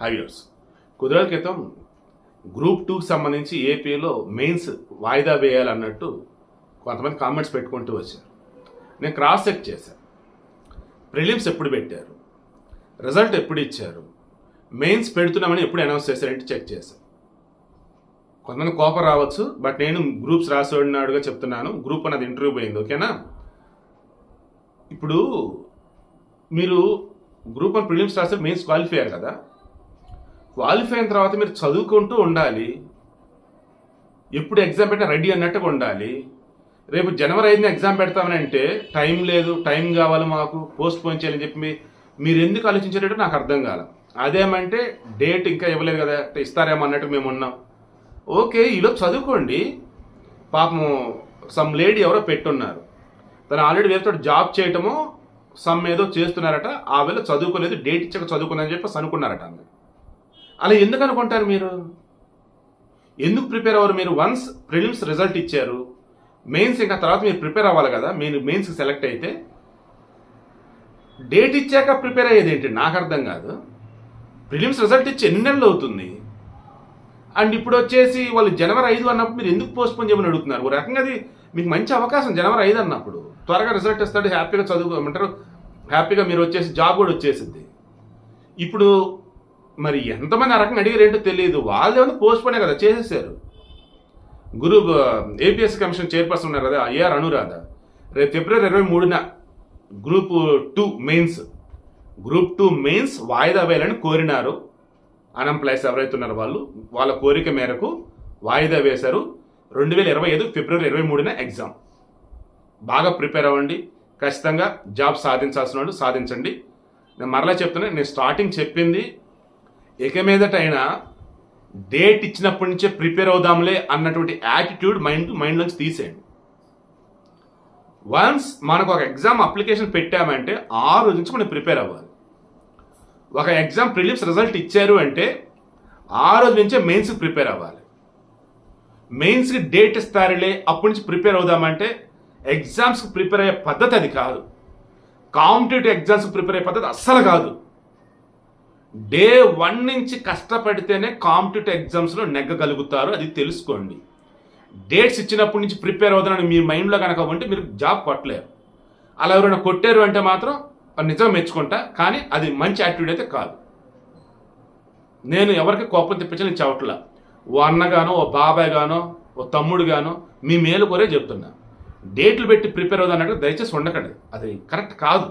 హైయర్స్ కుదిరే క్రితం గ్రూప్ టూకి సంబంధించి ఏపీలో మెయిన్స్ వాయిదా వేయాలన్నట్టు కొంతమంది కామెంట్స్ పెట్టుకుంటూ వచ్చారు. నేను క్రాస్ చెక్ చేశాను ప్రిలిమ్స్ ఎప్పుడు పెట్టారు? రిజల్ట్ ఎప్పుడు ఇచ్చారు? మెయిన్స్ పెడుతున్నామని ఎప్పుడు అనౌన్స్ చేశారంటే చెక్ చేశాను కొంతమంది కోపం రావచ్చు బట్ నేను గ్రూప్స్ రాసినాడుగా చెప్తున్నాను. గ్రూప్ అన్నది ఇంటర్వ్యూ పోయింది ఓకేనా? ఇప్పుడు మీరు గ్రూప్ అని ప్రిలిమ్స్ రాస్తే మెయిన్స్ క్వాలిఫై అయ్యారు కదా? క్వాలిఫై అయిన తర్వాత మీరు చదువుకుంటూ ఉండాలి. ఎప్పుడు ఎగ్జామ్ పెట్టినా రెడీ అన్నట్టుగా ఉండాలి. రేపు జనవరి ఐదున ఎగ్జామ్ పెడతామని అంటే టైం లేదు టైం కావాలి మాకు పోస్ట్ పోన్ చేయాలని చెప్పి మీ- మీరు ఎందుకు ఆలోచించేటట్టు నాకు అర్థం కాల. అదేమంటే డేట్ ఇంకా ఇవ్వలేదు కదా ఇస్తారేమో అన్నట్టు మేము ఉన్నాం. ఓకే ఈలోపు చదువుకోండి. పాపం సమ్ లేడీ ఎవరో పెట్టున్నారు. తను ఆల్రెడీ వేరే చోట జాబ్ చేయటమో సమ్ ఏదో చేస్తున్నారట ఆ వేళ చదువుకోలేదు డేట్ ఇచ్చాక చదువుకుందని చెప్పి అనుకున్నారట ఆమె. అలా ఎందుకు అనుకుంటారు మీరు? ఎందుకు ప్రిపేర్ అవ్వరు మీరు? వన్స్ ప్రిలిమ్స్ రిజల్ట్ ఇచ్చారు మెయిన్స్ ఇంకా తర్వాత మీరు ప్రిపేర్ అవ్వాలి కదా మీరు మెయిన్స్కి సెలెక్ట్ అయితే డేట్ ఇచ్చాక ప్రిపేర్ అయ్యేది ఏంటి? నాకు అర్థం కాదు. ప్రిలిమ్స్ రిజల్ట్ ఇచ్చి ఎన్ని నెలలు అవుతుంది? అండ్ ఇప్పుడు వచ్చేసి వాళ్ళు జనవరి ఐదు అన్నప్పుడు మీరు ఎందుకు పోస్ట్ పోన్ చేయమని అడుగుతున్నారు? ఒక రకంగా అది మీకు మంచి అవకాశం జనవరి ఐదు అన్నప్పుడు. త్వరగా రిజల్ట్ ఇస్తాడు హ్యాపీగా చదువుకోమంటారు హ్యాపీగా మీరు వచ్చేసి జాబ్ కూడా వచ్చేసింది. ఇప్పుడు మరి ఎంతమంది ఆ రకంగా అడిగారు తెలియదు వాళ్ళు ఏమైనా పోస్ట్ పోనే కదా చేసేసారు గురు ఏపీఎస్ కమిషన్ చైర్పర్సన్ ఉన్నారు కదా ఏఆర్ అనురాధ. రేపు ఫిబ్రవరి ఇరవై మూడున group two mains group two mains వాయిదా వేయాలని కోరినారు. అన్ఎంప్లాయీస్ ఎవరైతే ఉన్నారో వాళ్ళు వాళ్ళ కోరిక మేరకు వాయిదా వేశారు. రెండు వేల ఇరవై ఐదు ఫిబ్రవరి ఇరవై మూడున ఎగ్జామ్. బాగా ప్రిపేర్ అవ్వండి. ఖచ్చితంగా జాబ్ సాధించాల్సిన వాళ్ళు సాధించండి. నేను మరలా చెప్తున్నా నేను స్టార్టింగ్ చెప్పింది ఇక మీదటైనా డేట్ ఇచ్చినప్పటి నుంచే ప్రిపేర్ అవుదాంలే అన్నటువంటి యాటిట్యూడ్ మైండ్ మైండ్ నుంచి తీసేయండి. వన్స్ మనకు ఒక ఎగ్జామ్ అప్లికేషన్ పెట్టామంటే ఆ రోజు నుంచి మనం ప్రిపేర్ అవ్వాలి. ఒక ఎగ్జామ్ ప్రిలిమ్స్ రిజల్ట్ ఇచ్చారు అంటే ఆ రోజు నుంచే మెయిన్స్కి ప్రిపేర్ అవ్వాలి. మెయిన్స్కి డేట్ ఇస్తారులే అప్పటి నుంచి ప్రిపేర్ అవుదామంటే ఎగ్జామ్స్కి ప్రిపేర్ అయ్యే పద్ధతి అది కాదు. కాంపిటేటివ్ ఎగ్జామ్స్కి ప్రిపేర్ అయ్యే పద్ధతి అస్సలు కాదు. డే వన్ నుంచి కష్టపడితేనే కాంపిటేటివ్ ఎగ్జామ్స్లో నెగ్గగలుగుతారు అది తెలుసుకోండి. డేట్స్ ఇచ్చినప్పటి నుంచి ప్రిపేర్ అవుతానని మీ మైండ్లో కనుక ఉంటే మీరు జాబ్ కొట్టలేరు. అలా ఎవరైనా కొట్టారు అంటే మాత్రం నిజం నిజంగా మెచ్చుకుంటా కానీ అది మంచి యాటిట్యూడ్ అయితే కాదు. నేను ఎవరికి కోపం తెప్పించని చెవట్లా. ఓ అన్నగానో ఓ బాబాయ్ గానో ఓ తమ్ముడు గానో మీ మేలు కోరే చెప్తున్నా. డేట్లు పెట్టి ప్రిపేర్ అవుదానంటే దయచేసి ఉండకండి. అది కరెక్ట్ కాదు.